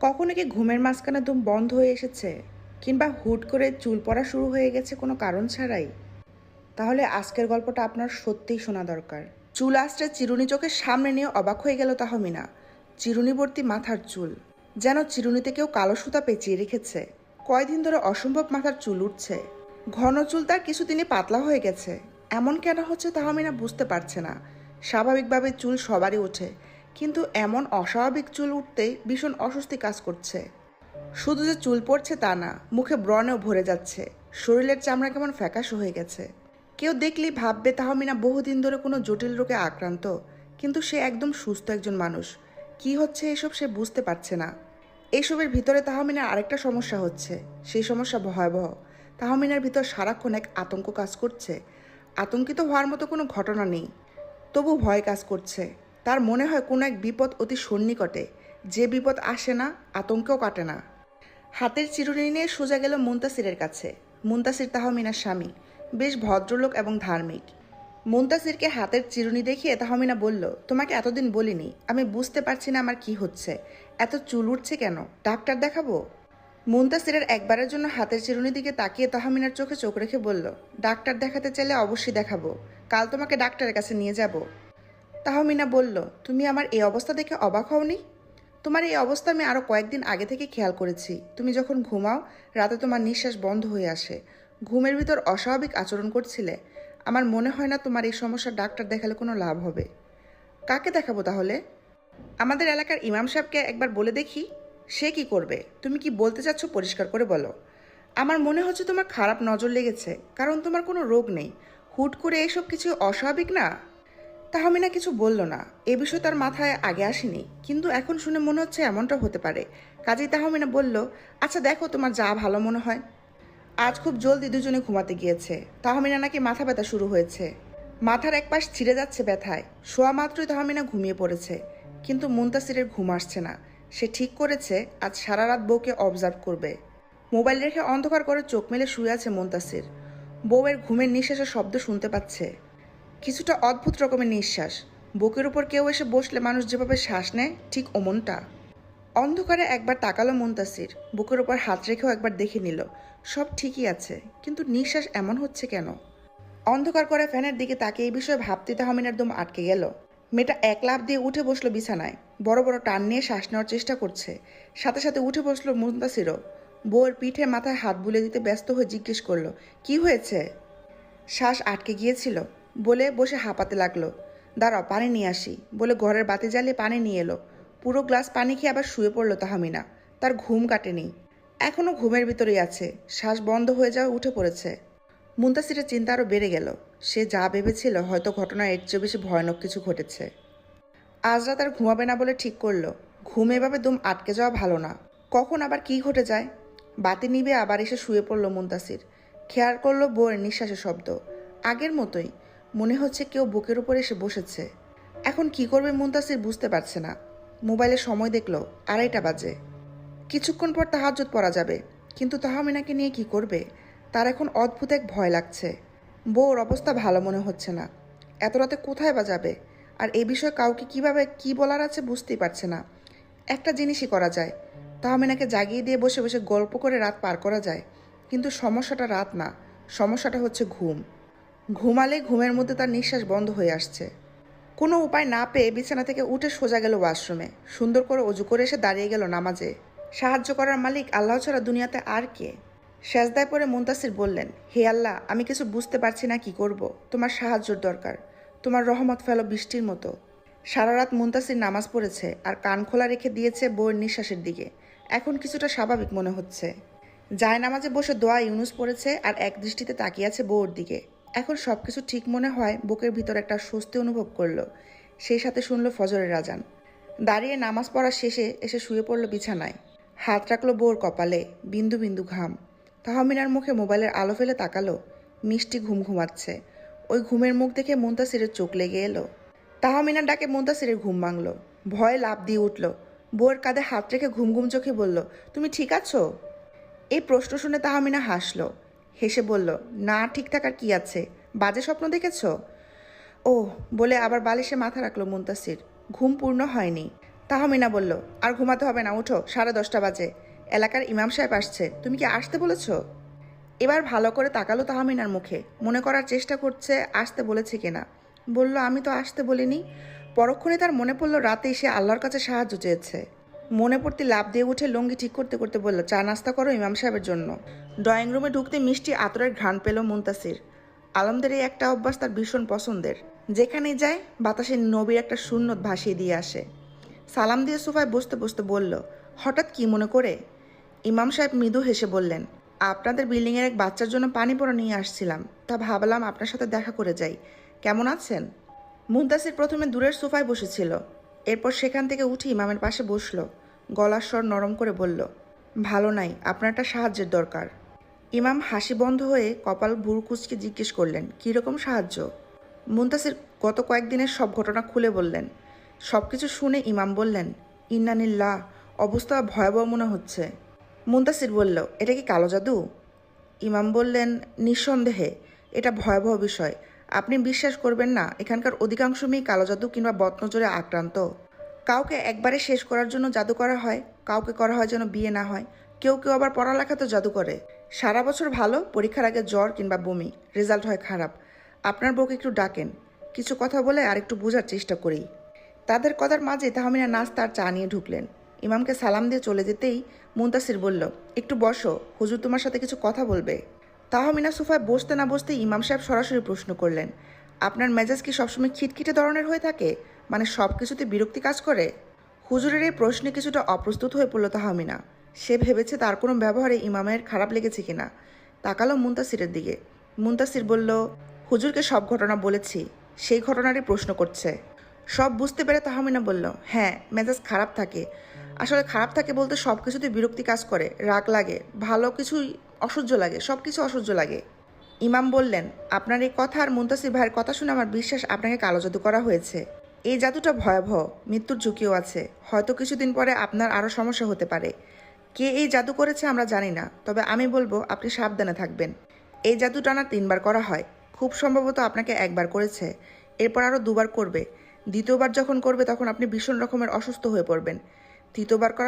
কখনো কি ঘুমের মাঝখানে দম বন্ধ হয়ে এসেছে? কিংবা হুট করে চুল পড়া শুরু হয়ে গেছে কোনো কারণ ছাড়াই? তাহলে আজকের গল্পটা আপনার সত্যিই শোনা দরকার। চুল আসতে চিরুনি চোখের সামনে নিয়ে অবাক হয়ে গেল তাহমিনা। চিরুনিবর্তী মাথার চুল। যেন চিরুনিতে কেউ কালো সুতা পেঁচিয়ে রেখেছে। কয়দিন ধরে অসম্ভব মাথার চুল উঠছে। ঘন চুল তার কিছুদিনই পাতলা হয়ে গেছে। এমন কেন হচ্ছে তাহমিনা বুঝতে পারছে না। স্বাভাবিকভাবে চুল সবারই ওঠে। কিন্তু এমন অস্বাভাবিক চুল উঠতেই ভীষণ অস্বস্তি কাজ করছে। শুধু যে চুল পড়ছে তা না, মুখে ব্রণেও ভরে যাচ্ছে। শরীরের চামড়া কেমন ফ্যাকাশো হয়ে গেছে। কেউ দেখলেই ভাববে তাহমিনা বহুদিন ধরে কোনো জটিল রোগে আক্রান্ত। কিন্তু সে একদম সুস্থ একজন মানুষ। কি হচ্ছে এসব সে বুঝতে পারছে না। এইসবের ভিতরে তাহমিনার আরেকটা সমস্যা হচ্ছে। সেই সমস্যা ভয়াবহ। তাহমিনার ভিতর সারাক্ষণ এক আতঙ্ক কাজ করছে। আতঙ্কিত হওয়ার মতো কোনো ঘটনা নেই। তবু ভয় কাজ করছে। তার মনে হয় কোনো এক বিপদ অতি সন্নিকটে। যে বিপদ আসে না, আতঙ্কেও কাটে না। হাতের চিরুনি নিয়ে সোজা গেল মুন্তাসিরের কাছে। মুন্তাসির তাহমিনার স্বামী। বেশ ভদ্রলোক এবং ধার্মিক। মুন্তাসিরকে হাতের চিরুনি দেখিয়ে তাহমিনা বলল, তোমাকে এতদিন বলিনি। আমি বুঝতে পারছি না আমার কি হচ্ছে। এত চুল উঠছে কেন? ডাক্তার দেখাবো? মুন্তাসিরের একবারের জন্য হাতের চিরুনি দিকে তাকিয়ে তাহমিনার চোখে চোখ রেখে বলল, ডাক্তার দেখাতে চাইলে অবশ্যই দেখাবো। কাল তোমাকে ডাক্তারের কাছে নিয়ে যাব। তাহমিনা বলল, তুমি আমার এই অবস্থা দেখে অবাক হওনি? তোমার এই অবস্থা আমি আরও কয়েকদিন আগে থেকে খেয়াল করেছি। তুমি যখন ঘুমাও, রাতে তোমার নিঃশ্বাস বন্ধ হয়ে আসে। ঘুমের ভিতর অস্বাভাবিক আচরণ করছিলে। আমার মনে হয় না তোমার এই সমস্যা ডাক্তার দেখালে কোনো লাভ হবে। কাকে দেখাবো তাহলে? আমাদের এলাকার ইমাম সাহেবকে একবার বলে দেখি। সে কি করবে? তুমি কি বলতে চাচ্ছ পরিষ্কার করে বলো। আমার মনে হচ্ছে তোমার খারাপ নজর লেগেছে, কারণ তোমার কোনো রোগ নেই। হুট করে এসব কিছু অস্বাভাবিক না? তাহমিনা কিছু বলল না। এ বিষয় তার মাথায় আগে আসেনি, কিন্তু এখন শুনে মনে হচ্ছে এমনটা হতে পারে। কাজেই তাহমিনা বলল আচ্ছা দেখো তোমার যা ভালো মনে হয়। আজ খুব জলদি দুজনে ঘুমাতে গিয়েছে। তাহমিনা নাকি মাথা ব্যথা শুরু হয়েছে। মাথার এক পাশ ছিঁড়ে যাচ্ছে ব্যথায়। শোয়া মাত্রই তাহমিনা ঘুমিয়ে পড়েছে। কিন্তু মুন্তাসিরের ঘুম আসছে না। সে ঠিক করেছে, আজ সারা রাত বউকে অবজার্ভ করবে। মোবাইল রেখে অন্ধকার করে চোখ মেলে শুয়ে আছে মুন্তাসির। বউয়ের ঘুমের নিঃশ্বাসের শব্দ শুনতে পাচ্ছে। কিছুটা অদ্ভুত রকমের নিঃশ্বাস। বুকের উপর কেউ এসে বসলে মানুষ যেভাবে শ্বাস নেয়, ঠিক অমনটা। অন্ধকারে একবার তাকালো মুন্তাসির। বুকের উপর হাত রেখেও একবার দেখে নিল। সব ঠিকই আছে, কিন্তু নিঃশ্বাস এমন হচ্ছে কেন? অন্ধকার করে ফ্যানের দিকে তাকে এই বিষয়ে ভাবতে তাহমিনার দম আটকে গেল। মেয়েটা এক লাফ দিয়ে উঠে বসল বিছানায়। বড় বড় টান নিয়ে শ্বাস নেওয়ার চেষ্টা করছে। সাথে সাথে উঠে বসল মুন্তাসিরও। বউয়ের পিঠে মাথায় হাত বুলে দিতে ব্যস্ত হয়ে জিজ্ঞেস করল, কি হয়েছে? শ্বাস আটকে গিয়েছিল। বলে বসে হাঁপাতে লাগল। দাঁড়াও, পানি নিয়ে আসি। বলে ঘরের বাতি জ্বালিয়ে পানি নিয়ে এলো। পুরো গ্লাস পানি খেয়ে আবার শুয়ে পড়ল তাহামিনা। তার ঘুম কাটেনি। এখনও ঘুমের ভিতরেই আছে। শ্বাস বন্ধ হয়ে যাওয়া উঠে পড়েছে। মুন্তাসিরের চিন্তা আরও বেড়ে গেল। সে যা ভেবেছিল, হয়তো ঘটনা এর চেয়ে বেশি ভয়ানক কিছু ঘটেছে। আজ রাত আর ঘুমাবে না বলে ঠিক করল। ঘুম এভাবে দুম আটকে যাওয়া ভালো না। কখন আবার কি ঘটে যায়? বাতি নিবে আবার এসে শুয়ে পড়ল মুন্তাসির। খেয়াল করল বউয়ের নিঃশ্বাসের শব্দ। আগের মতোই। মনে হচ্ছে কেউ বুকের উপর এসে বসেছে। এখন কি করবে মুন্তাসির বুঝতে পারছে না। মোবাইলে সময় দেখল আড়াইটা বাজে। কিছুক্ষণ পর তাহাজ্জুদ পড়া যাবে। কিন্তু তাহমিনাকে নিয়ে কি করবে? তার এখন অদ্ভুত এক ভয় লাগছে। বউর অবস্থা ভালো মনে হচ্ছে না। এত রাতে কোথায় বা যাবে? আর এই বিষয়ে কাউকে কীভাবে কি বলার আছে বুঝতেই পারছে না। একটা জিনিসই করা যায়। তাহমিনাকে জাগিয়ে দিয়ে বসে বসে গল্প করে রাত পার করা যায়। কিন্তু সমস্যাটা রাত না। সমস্যাটা হচ্ছে ঘুম। ঘুমালে ঘুমের মধ্যে তার নিঃশ্বাস বন্ধ হয়ে আসছে। কোনো উপায় না পেয়ে বিছানা থেকে উঠে সোজা গেল ওয়াশরুমে। সুন্দর করে অজু করে এসে দাঁড়িয়ে গেল নামাজে। সাহায্য করার মালিক আল্লাহ ছাড়া দুনিয়াতে আর কে? সেজদায় পরে মুন্তাসির বললেন, হে আল্লাহ, আমি কিছু বুঝতে পারছি না, কি করব? তোমার সাহায্যর দরকার। তোমার রহমত ফেলো বৃষ্টির মতো। সারা রাত মুন্তাসির নামাজ পড়েছে আর কান খোলা রেখে দিয়েছে বউয়ের নিঃশ্বাসের দিকে। এখন কিছুটা স্বাভাবিক মনে হচ্ছে। যায় নামাজে বসে দোয়া ইউনুস পড়েছে আর এক দৃষ্টিতে তাকিয়ে আছে বউর দিকে। এখন সব কিছু ঠিক মনে হয় বুকের ভিতর একটা স্বস্তি অনুভব করল। সেই সাথে শুনলো ফজরের রাজান দাঁড়িয়ে নামাজ পড়া শেষে এসে শুয়ে পড়ল বিছানায়। হাত রাখল বোর কপালে, বিন্দু বিন্দু ঘাম। তাহমিনার মুখে মোবাইলের আলো ফেলে তাকালো। মিষ্টি ঘুম ঘুমাচ্ছে। ওই ঘুমের মুখ দেখে মুন্তাসিরের চোখ লেগে এলো। তাহমিনার ডাকে মুন্তাসিরের ঘুম ভাঙলো। ভয়ে লাভ দিয়ে উঠল। বউয়ের কাঁধে হাত রেখে ঘুম ঘুম চোখে বলল, তুমি ঠিক আছো? এই প্রশ্ন শুনে তাহমিনা হাসলো। হেসে বলল, না, ঠিক থাকার কি আছে? বাজে স্বপ্ন দেখেছ? ও বলে আবার বালিশে মাথা রাখল মুন্তাসির, ঘুম পূর্ণ হয়নি। তাহমিনা বলল, আর ঘুমাতে হবে না, উঠো, সাড়ে দশটা বাজে। এলাকার ইমাম সাহেব আসছে, তুমি কি আসতে বলেছ? এবার ভালো করে তাকালো তাহমিনার মুখে, মনে করার চেষ্টা করছে আসতে বলেছে কিনা। বলল, আমি তো আসতে বলিনি। পরক্ষণে তার মনে পড়ল, রাতে সে আল্লাহর কাছে সাহায্য চেয়েছে। মনে পড়তে লাভ দিয়ে উঠে লঙ্গি ঠিক করতে করতে বলল, চা নাস্তা করো ইমাম সাহেবের জন্য। ড্রয়িং রুমে ঢুকতে মিষ্টি আতরের ঘ্রাণ পেল মুন্তাসির। আলমদের এই একটা অভ্যাস তার ভীষণ পছন্দের। যেখানেই যায়, বাতাসে নবীর একটা শূন্য ভাসিয়ে দিয়ে আসে। সালাম দিয়ে সোফায় বসতে বসতে বলল, হঠাৎ কি মনে করে? ইমাম সাহেব মৃদু হেসে বললেন, আপনাদের বিল্ডিংয়ের এক বাচ্চার জন্য পানি পড়া নিয়ে আসছিলাম। তা ভাবলাম আপনার সাথে দেখা করে যাই। কেমন আছেন? মুন্তাসির প্রথমে দূরের সোফায় বসেছিল। এরপর সেখান থেকে উঠে ইমামের পাশে বসল। গলার স্বর নরম করে বলল, ভালো নাই আপনার একটা সাহায্যের দরকার। ইমাম হাসি বন্ধ হয়ে কপাল ভুরকুচকে জিজ্ঞেস করলেন, কীরকম সাহায্য? মুন্তাসির গত কয়েকদিনের সব ঘটনা খুলে বললেন। সব কিছু শুনে ইমাম বললেন ইন্নানিল্লাহ অবস্থা ভয়াবহ মনে হচ্ছে। মুন্তাসির বলল, এটা কি কালো জাদু? ইমাম বললেন, নিঃসন্দেহে, এটা ভয়াবহ বিষয়। আপনি বিশ্বাস করবেন না, এখানকার অধিকাংশ মেয়ে কালো জাদু কিংবা বদনজরে আক্রান্ত। কাউকে একবারে শেষ করার জন্য জাদু করা হয়, কাউকে করা হয় যেন বিয়ে না হয়। কেউ কেউ আবার পড়ালেখাতে জাদু করে। সারা বছর ভালো, পরীক্ষার আগে জ্বর কিংবা বমি, রেজাল্ট হয় খারাপ। আপনার বউকে একটু ডাকেন, কিছু কথা বলে আর একটু বোঝার চেষ্টা করি তাদের কথার মাঝে তাহমিনা নাস্তা আর চা নিয়ে ঢুকলেন। ইমামকে সালাম দিয়ে চলে যেতেই মুন্তাসির বলল, একটু বসো, হুজুর তোমার সাথে কিছু কথা বলবে। তাহমিনা সোফায় বসতে না বসতে ইমাম সাহেব সরাসরি প্রশ্ন করলেন, আপনার মেজাজ কি সবসময় খিটখিটে ধরনের হয়ে থাকে? মানে সব কিছুতে বিরক্তি কাজ করে? হুজুরের এই প্রশ্নে কিছুটা অপ্রস্তুত হয়ে পড়ল তাহমিনা সে ভেবেছে তার কোনো ব্যবহারে ইমামের খারাপ লেগেছে কিনা। তাকালো মুন্তাসিরের দিকে। মুন্তাসির বলল, হুজুরকে সব ঘটনা বলেছি, সেই ঘটনারই প্রশ্ন করছে। সব বুঝতে পেরে তাহমিনা বলল হ্যাঁ মেজাজ খারাপ থাকে। আসলে খারাপ থাকে বলতে সব কিছুতে বিরক্তি কাজ করে, রাগ লাগে, ভালো কিছুই অসহ্য লাগে সব কিছু অসহ্য লাগে। ইমাম বললেন, আপনার এই কথা আর মুন্তাসির ভাইয়ের কথা শুনে আমার বিশ্বাস আপনাকে কালো জাদু করা হয়েছে। এই জাদুটা ভয়াবহ, মৃত্যুর ঝুঁকিও আছে। হয়তো কিছুদিন পরে আপনার আরও সমস্যা হতে পারে। কে এই জাদু করেছে আমরা জানি না, তবে আমি বলব আপনি সাবধানে থাকবেন। এই জাদু টানা তিনবার করা হয়। খুব সম্ভবত আপনাকে একবার করেছে। এরপর আরও দুবার করবে। দ্বিতীয়বার যখন করবে, তখন আপনি ভীষণ রকমের অসুস্থ হয়ে পড়বেন। তৃতীয়বার করা